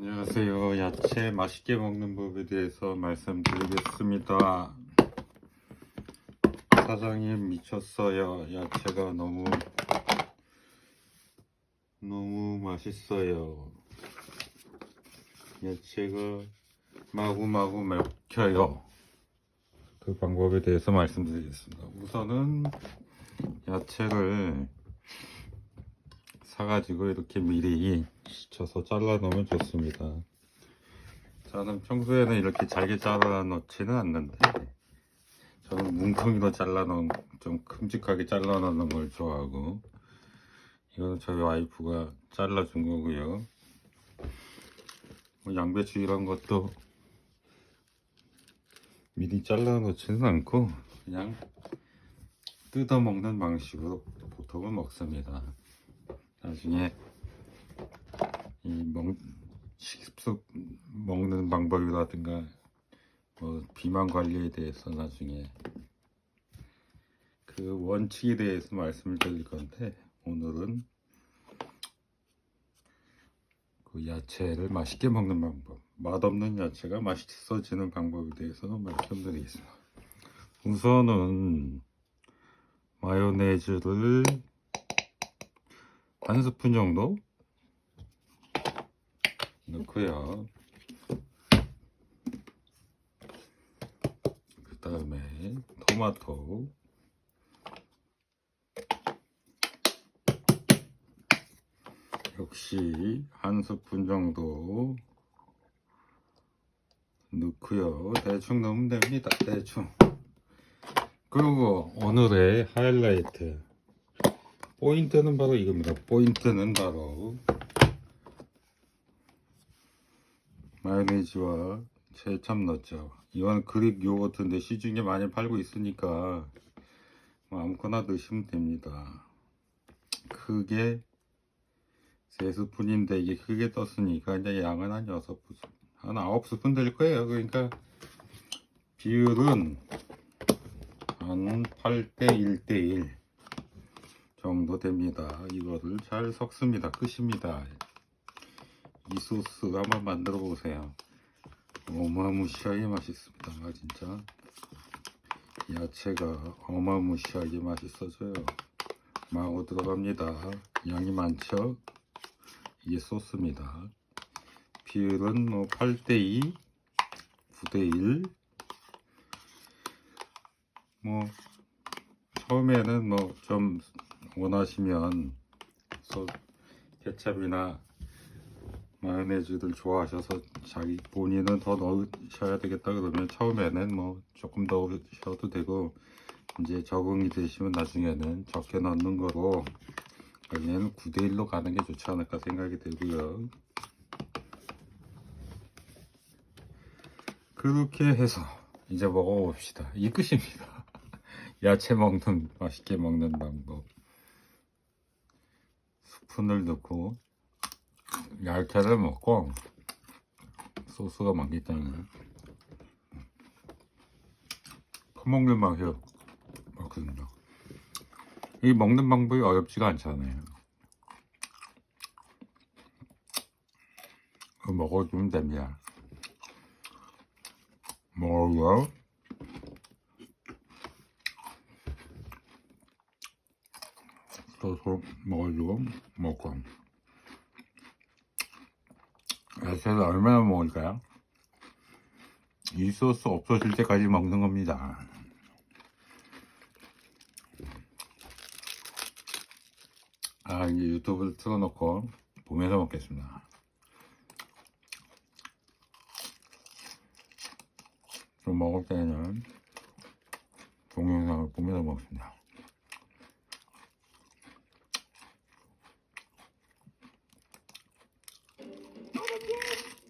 안녕하세요. 야채 맛있게 먹는 법에 대해서 말씀드리겠습니다. 사장님 미쳤어요. 야채가 너무 너무 맛있어요. 야채가 마구마구 먹혀요. 그 방법에 대해서 말씀드리겠습니다. 우선은 야채를 사가지고 이렇게 미리 씻어서 잘라 놓으면 좋습니다. 저는 평소에는 이렇게 잘게 잘라 놓지는 않는데 저는 뭉텅이로 잘라 놓은 좀 큼직하게 잘라 놓는 걸 좋아하고 이거는 저희 와이프가 잘라준 거고요. 뭐 양배추 이런 것도 미리 잘라 놓지는 않고 그냥 뜯어 먹는 방식으로 보통은 먹습니다. 나중에 이 먹, 식습 먹는 방법이라든가 뭐 비만 관리에 대해서 나중에 그 원칙에 대해서 말씀을 드릴 건데 오늘은 그 야채를 맛있게 먹는 방법 맛없는 야채가 맛있어지는 방법에 대해서 말씀드리겠습니다. 우선은 마요네즈를 한 스푼 정도 넣고요. 그 다음에 토마토 역시 한 스푼 정도 넣고요. 대충 넣으면 됩니다. 대충. 그리고 오늘의 하이라이트 포인트는 바로 이겁니다. 포인트는 바로 마요네즈와 새참 넣었죠. 이건 그릭 요거트인데 시중에 많이 팔고 있으니까 뭐 아무거나 넣으시면 됩니다. 크게 세 스푼인데 이게 크게 떴으니까 이제 양은 한 여섯 스푼, 한 아홉 스푼 될 거예요. 그러니까 비율은 한 8대 1대 1 정도 됩니다. 이거를 잘 섞습니다. 끝입니다. 이 소스 한번 만들어 보세요. 어마무시하게 맛있습니다. 아, 진짜 야채가 어마무시하게 맛있어져요. 마고 들어갑니다. 양이 많죠? 이게 소스입니다. 비율은 뭐 8대2, 9대1. 뭐 처음에는 뭐 좀 원하시면 소 케찹이나 마요네즈를 좋아하셔서 자기 본인은 더 넣으셔야 되겠다 그러면 처음에는 뭐 조금 넣으셔도 되고 이제 적응이 되시면 나중에는 적게 넣는 거로 여기는 9대1로 가는 게 좋지 않을까 생각이 들고요. 그렇게 해서 이제 먹어봅시다. 이 끝입니다. 야채 먹는 맛있게 먹는 방법. 스푼을 넣고 야채를 먹고 소스가 많기 때문에 퍼먹는 맛이 없거든요. 이 먹는 방법이 어렵지가 않잖아요. 먹어주면 됩니다. 먹어요. 소스 먹어주고 먹고 야채를 얼마나 먹을까요? 이 소스 없어질 때까지 먹는 겁니다. 아, 이제 유튜브를 틀어놓고 보면서 먹겠습니다. 좀 먹을 때는 동영상을 보면서 먹습니다.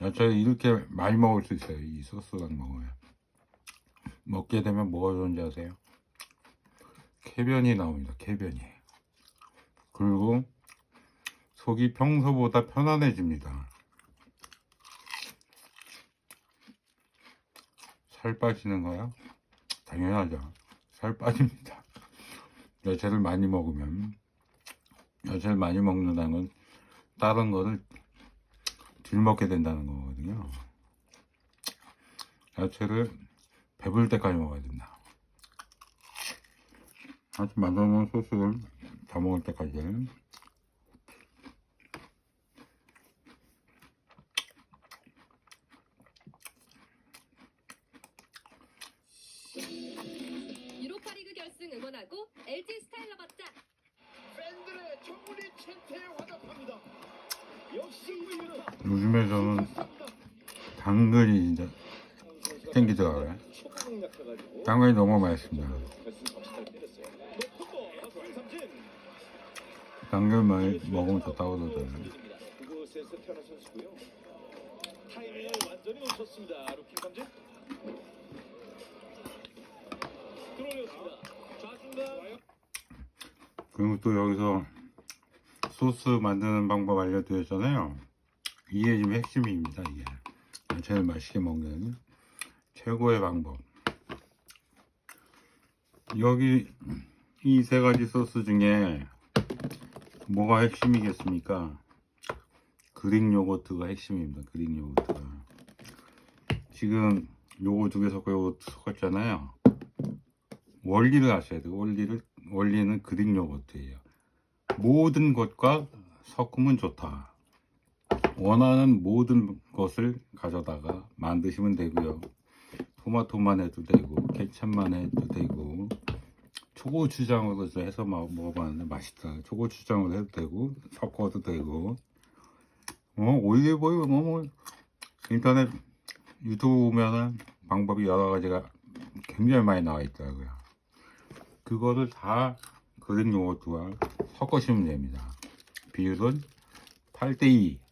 야채를 이렇게 많이 먹을 수 있어요. 이 소스랑 먹으면. 먹게 되면 뭐가 좋은지 아세요? 쾌변이 나옵니다. 쾌변이. 그리고 속이 평소보다 편안해집니다. 살 빠지는 거야? 당연하죠. 살 빠집니다. 야채를 많이 먹으면 야채를 많이 먹는다는 건 다른 거를 덜 먹게 된다는 거거든요. 야채를 배부를 때까지 먹어야 된다. 아직 만들어 놓은 소스를 다 먹을 때까지. 요즘에 저는 당근이 진짜 땡기더라고요. 당근이 너무 맛있습니다. 당근 많이 먹으면 좋다고. 좌중간 그리고 또 여기서 소스 만드는 방법 알려드렸잖아요. 이게 지금 핵심입니다. 이게 야채를 맛있게 먹는 최고의 방법. 여기 이 세 가지 소스 중에 뭐가 핵심이겠습니까? 그릭 요거트가 핵심입니다. 그릭 요거트가. 지금 요거 두 개 섞어 요거트 섞었잖아요. 원리를 아셔야 돼요. 원리를 원리는 그릭 요거트예요. 모든 것과 섞으면 좋다. 원하는 모든 것을 가져다가 만드시면 되고요. 토마토만 해도 되고 케찹만 해도 되고 초고추장으로 해서 막 먹어봤는데 맛있다. 초고추장으로 해도 되고 섞어도 되고 어 올리브오일 뭐, 뭐 인터넷 유튜브 보면은 방법이 여러 가지가 굉장히 많이 나와 있더라고요. 그거를 다 그릭 요거트와 섞으시면 됩니다. 비율은 8대2.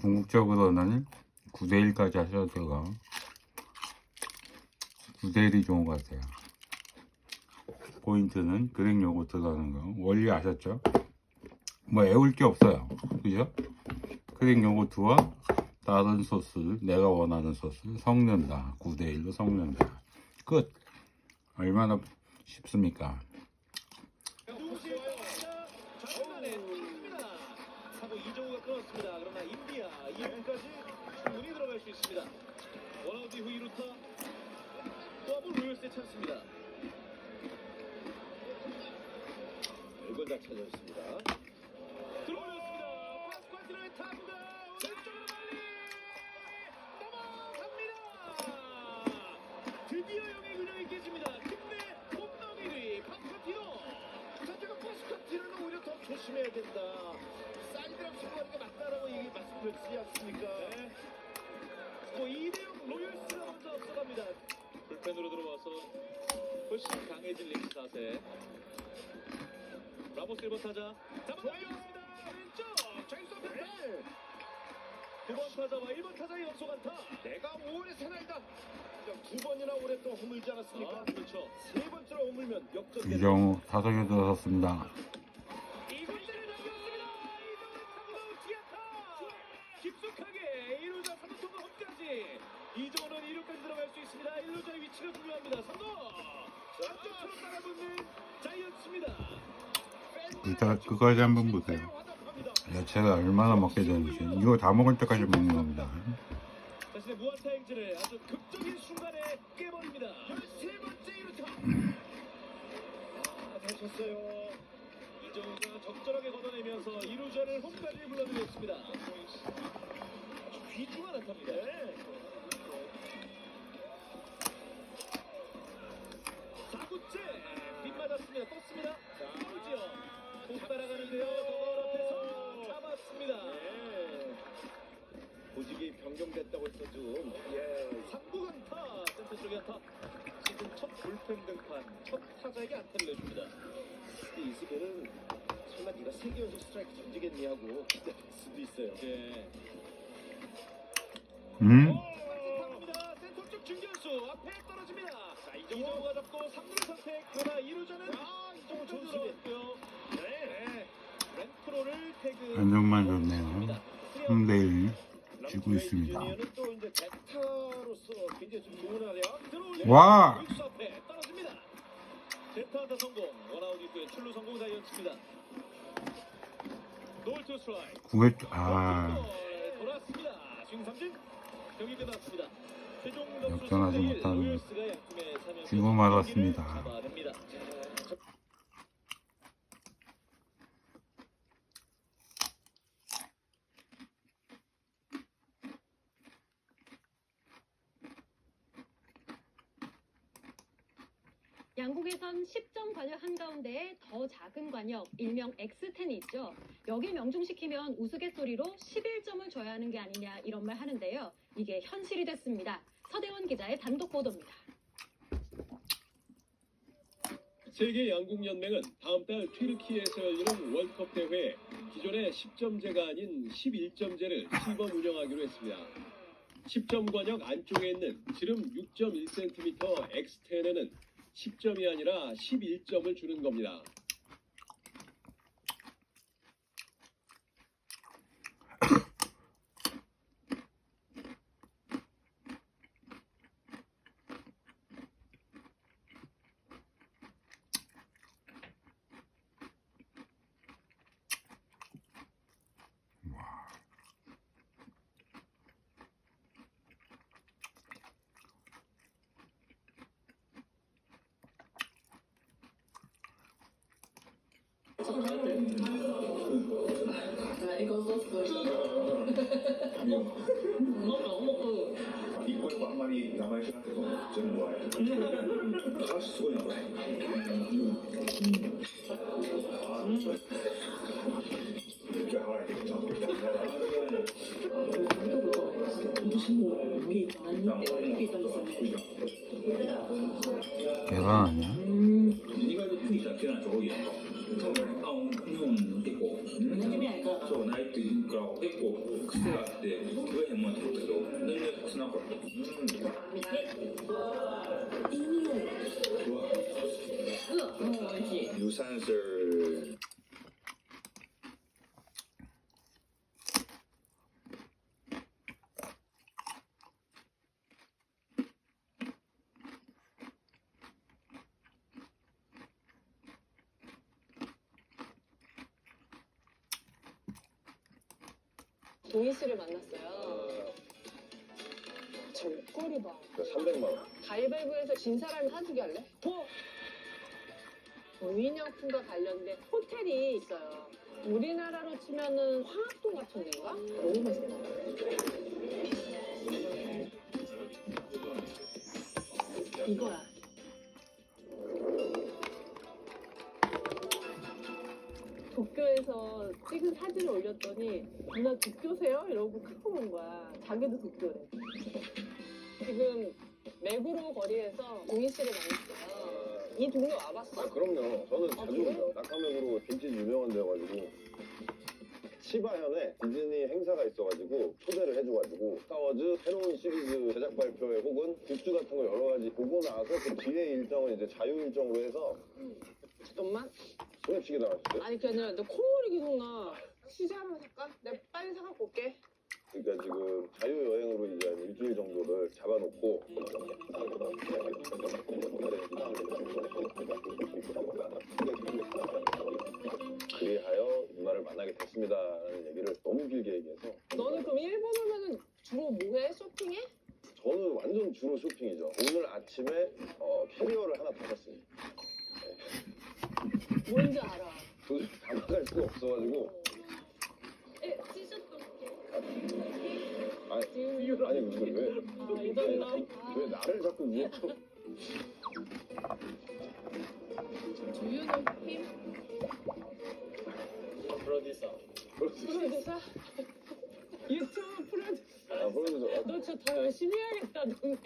궁극적으로는 9대1까지 하셔도 되고, 9대1이 좋은 것 같아요. 포인트는 그릭 요거트라는 거. 원리 아셨죠? 뭐 애울 게 없어요. 그죠? 그릭 요거트와 다른 소스를 내가 원하는 소스를 섞는다. 9대1로 섞는다. 끝. 얼마나 쉽습니까? 누구시 와요? 좌중간에 탑니다. 하고 이정우가 끊었습니다. 그러나 인디아 2분까지 충분히 들어갈 수 있습니다. 원아웃 이후 2루타 또한번 로열스의 찬스입니다. 이걸 다 찾아줬습니다. 들어올렸습니다. 파스ኳ트의 타구가 왼쪽으로 멀리 넘어갑니다. 드디어 영의 균형이 깨집니다. 국내 홈런 1위 파스ኳ티노. 자체가 파스카티는 오히려 더 조심해야 된다. 사이드랑 친구하니까 맞다라고 얘기 말씀드렸지 않습니까? 네. 뭐 2대0 로열스가 먼저 앞서갑니다. 불펜으로 들어와서 훨씬 강해진 릭스 자세. 라모스 1번 타자. 잡아당겼습니다. 왼쪽 좌익수 네. 9번 타자와 1번 타자의 연속 안타. 내가 5월의 사나이다. 두 번이나 오랫동안 허물지 않았습니까? 아, 그렇죠. 세 번째로 허물면 역전. 이정우 타석에 들어섰습니다. 깊숙하게 1루자 3루통과 홈까지. 이정우는 2루까지 들어갈 수 있습니다. 1루자의 위치가 중요합니다. 성공. 안쪽으로 따라붙는 자이언츠입니다. 일단 그까지 한번 보세요. 야채가 얼마나 먹게 되는지 이거 다 먹을 때까지 먹는 겁니다. 자신의 무한타 행진을 아주 극적인 순간에 깨버립니다. 13번째 1루타. 아, 잘 쳤어요. 이정우가 적절하게 걷어내면서 2루자를 홈까지 불러들였습니다. 아주 귀중한 안타입니다. 사구째 빗맞았습니다. 떴습니다. 오지요. 못 따라가는데요. 더블 앞에서 잡았습니다. 보직이 변경됐다고 해서 좀 예. 3구 안타 센터 쪽에 안타 시즌 첫 불펜 등판 첫 타자에게 안타를 내줍니다 근데 이 수비는 설마 네가 세개 연속 스트라이크 던지겠니 하고 기대할 수도 있어요 예. 음? 갑니다. 센터 쪽 중견수 앞에 떨어집니다. 자, 이정우가 잡고 3루를 선택. 그러나 2루자는 아, 이정우 선수였고요. 네. 렌프로를 태그. 안정만 좋네요. 3대1 지고 있습니다. 이제. 와! 성공. 원아웃. 출루 성공 다이언츠입니다. 구회 아 역전하지 3대1, 못하는 지고 말았습니다. 양국에선 10점 관역 한가운데에 더 작은 관역, 일명 X10이 있죠. 여기 명중시키면 우스갯소리로 11점을 줘야 하는 게 아니냐 이런 말 하는데요. 이게 현실이 됐습니다. 서대원 기자의 단독 보도입니다. 세계 양궁 연맹은 다음 달 튀르키예에서 열리는 월컵 대회에 기존의 10점제가 아닌 11점제를 시범 운영하기로 했습니다. 10점 관역 안쪽에 있는 지름 6.1cm X10에는 10점이 아니라 11점을 주는 겁니다. 이거한 마리 남아 있긴 한데도 저는 좋아해요. 다시 수고나 봐요. 이렇 유산슬 동희 씨를 만났어요. 저거리 봐. 300만 원. 가위바위보에서 진 사람이 사주기 할래? 어? 무인양품과 관련된 호텔이 있어요. 우리나라로 치면은 화학동 같은 데인가? 너무 맛있어. 이거야. 도쿄에서 찍은 사진을 올렸더니 누나 도쿄세요? 이러고 카톡 온 거야. 자기도 도쿄래. 지금 메구로 거리에서 동희 씨를 만났어요. 이 동네 와봤어? 아 그럼요. 저는 자주 그래요? 오죠. 낙하맥으로 김치 유명한 데여가지고 치바현에 디즈니 행사가 있어가지고 초대를 해줘가지고 스타워즈 새로운 시리즈 제작 발표회 혹은 굿즈 같은 거 여러 가지 보고 나서 그 뒤에 일정을 이제 자유 일정으로 해서 잠깐만. 소매치기 나왔어요. 아니 그게 아니라 너 콧물이 계속 나. 시제 한번 살까? 내가 빨리 사갖고 올게. 그러니까 지금 자유 여행으로 이제 한 일주일 정도를 잡아놓고 그리하여 누나를 만나게 됐습니다라는 얘기를 너무 길게 얘기해서 너는 그럼 일본 오면은 주로 뭐해? 쇼핑해? 저는 완전 주로 쇼핑이죠. 오늘 아침에 어, 캐리어를 하나 더 샀습니다. 뭔지 알아. 도저히 다 나갈 수가 없어가지고 에, 찢었던 아니, 지금 아니 근데 왜, 아 이던다. 왜 나를 자꾸 위에 쳐? 주유는 팀 프로듀서. 프로듀서 유튜브 프로듀서. 아 그러면서 너 진짜 더 열심히 해야겠다, 아니지.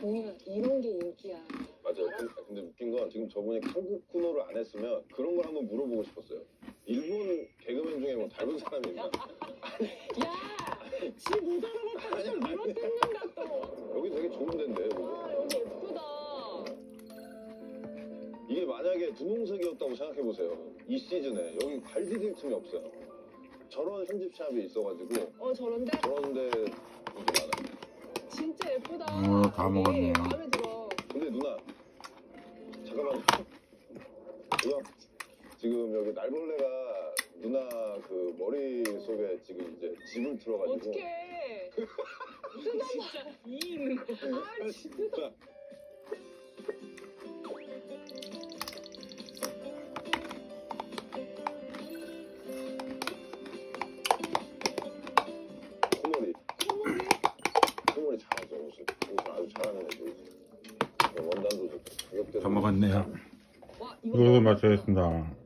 동이가 이런 게 인기야. 맞아요. 그- 근데 웃긴 건 지금 저분이 한국 군어를 안 했으면 그런 걸 한번 물어보고 싶었어요. 일본 개그맨 중에 뭐 닮은 사람이 있나? 야, 지못 알아봤다고 또 밀어 뜯는다 또. 여기 되게 좋은 데인데 여기. 아 여기 예쁘다. 이게 만약에 분홍색이었다고 생각해 보세요. 이 시즌에 여기 발 디딜 틈이 없어요. 저런 편집샵이 있어가지고 어 저런데 그런데 인기 많아요. 진짜 예쁘다. 어, 다 여기 먹었네요. 마음에 들어. 근데 누나 잠깐만 누나 지금 여기 날벌레가 누나 그 머리 속에 지금 이제 집을 틀어가지고 어떡해. 진짜 이 있는 거. 아 진짜. 소머리 소머리 잘하죠 옷을 옷을 아주 잘하는 애들 원단도 좋고 가격대도 다 먹었네요. 와 이거 이걸로 마치겠습니다.